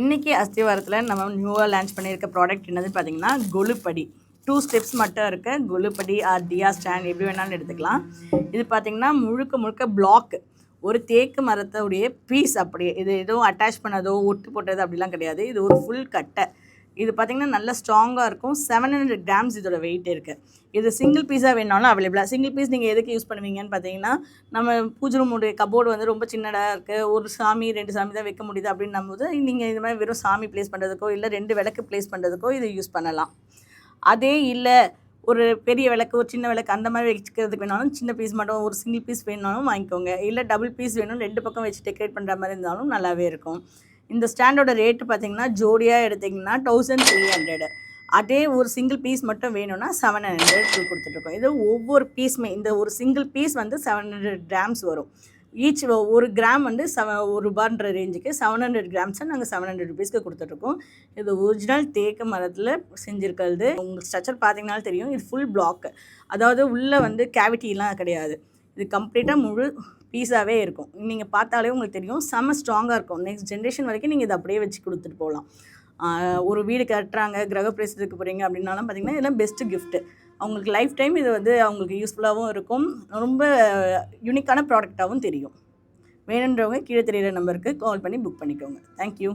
இன்றைக்கி அஸ்திவாரத்தில் நம்ம நியூவாக லான்ச் பண்ணியிருக்க ப்ராடக்ட் என்னது பார்த்தீங்கன்னா கொலுப்படி டூ ஸ்டெப்ஸ் மட்டும் இருக்க. கொலுப்படி ஆர் டியா ஸ்டாண்ட் எப்படி வேணாலும் எடுத்துக்கலாம். இது பார்த்தீங்கன்னா முழுக்க முழுக்க பிளாக் ஒரு தேக்கு மரத்துடைய பீஸ் அப்படியே இது எதுவும் அட்டாச் பண்ணதோ ஒட்டு போட்டது அப்படிலாம் கிடையாது. இது ஒரு ஃபுல் கட்டை. இது பார்த்திங்கன்னா நல்ல ஸ்ட்ராங்காக இருக்கும். செவன் ஹண்ட்ரட் கிராம்ஸ் இதோட வெயிட் இருக்குது இது சிங்கிள் பீஸாக வேணாலும் அவைலபிளாக சிங்கிள் பீஸ் நீங்கள் எதுக்கு யூஸ் பண்ணுவீங்கன்னு பார்த்தீங்கன்னா நம்ம பூஜை ரூமுடைய கபோர்டு வந்து ரொம்ப சின்னதாக இருக்குது ஒரு சாமி ரெண்டு சாமி தான் வைக்க முடியுது அப்படின்னும் போது நீங்கள் இது மாதிரி வெறும் சாமி ப்ளேஸ் பண்ணுறதுக்கோ இல்லை ரெண்டு விளக்கு ப்ளேஸ் பண்ணுறதுக்கோ இது யூஸ் பண்ணலாம். அதே இல்லை ஒரு பெரிய விளக்கு ஒரு சின்ன விளக்கு அந்த மாதிரி வச்சுக்கிறதுக்கு வேணாலும் சின்ன பீஸ் மட்டும் ஒரு சிங்கிள் பீஸ் வேணாலும் வாங்கிக்கோங்க. இல்லை டபுள் பீஸ் வேணும் ரெண்டு பக்கம் வச்சு டெக்கரேட் பண்ணுற மாதிரி இருந்தாலும் நல்லாவே இருக்கும். இந்த ஸ்டாண்டோட ரேட்டு பார்த்தீங்கன்னா ஜோடியாக எடுத்திங்கன்னா தௌசண்ட் த்ரீ ஹண்ட்ரடு அதே ஒரு சிங்கிள் பீஸ் மட்டும் வேணும்னா செவன் ஹண்ட்ரட் கொடுத்துட்ருக்கோம் இது ஒவ்வொரு பீஸுமே இந்த ஒரு சிங்கிள் பீஸ் வந்து செவன் ஹண்ட்ரட் கிராம்ஸ் வரும். ஈச் ஒரு கிராம் வந்து செவ ஒரு ரூபான்ற ரேஞ்சுக்கு செவன் ஹண்ட்ரட் கிராம்ஸை நாங்கள் செவன் ஹண்ட்ரட் ருபீஸ்க்கு கொடுத்துட்ருக்கோம் இது ஒரிஜினல் தேக்கு மரத்தில் செஞ்சுருக்கிறது. உங்களுக்கு ஸ்ட்ரக்சர் பார்த்தீங்கனாலும் தெரியும். இது ஃபுல் பிளாக் அதாவது உள்ளே வந்து கேவிட்டிலாம் கிடையாது. இது கம்ப்ளீட்டாக முழு பீஸாகவே இருக்கும். நீங்கள் பார்த்தாலே உங்களுக்கு தெரியும். செம்ம ஸ்ட்ராங்காக இருக்கும். நெக்ஸ்ட் ஜென்ரேஷன் வரைக்கும் நீங்கள் இதை அப்படியே வச்சு கொடுத்துட்டு போகலாம். ஒரு வீடு கட்டுறாங்க கிரக பிரவேசத்துக்கு போகிறீங்க அப்படின்னாலும் பார்த்தீங்கன்னா இதெல்லாம் பெஸ்ட்டு கிஃப்ட்டு அவங்களுக்கு லைஃப் டைம் இது வந்து அவங்களுக்கு யூஸ்ஃபுல்லாகவும் இருக்கும். ரொம்ப யூனிக்கான ப்ராடக்டாகவும் தெரியும். வேணுன்றவங்க கீழே தெரியிற நம்பருக்கு கால் பண்ணி புக் பண்ணிக்கோங்க. தேங்க்யூ